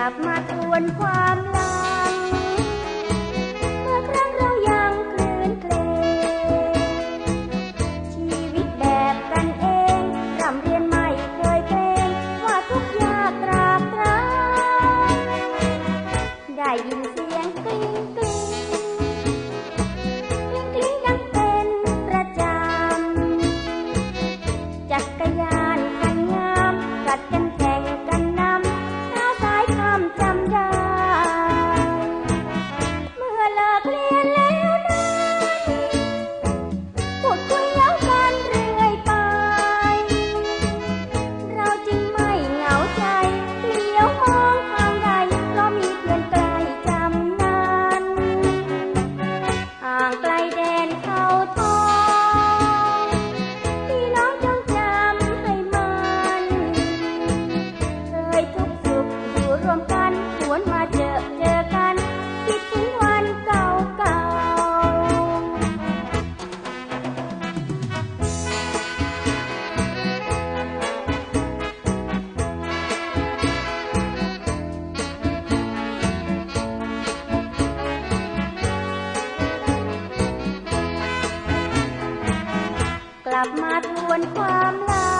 ลับมาทวนความล right back. ับมาทวนความลัง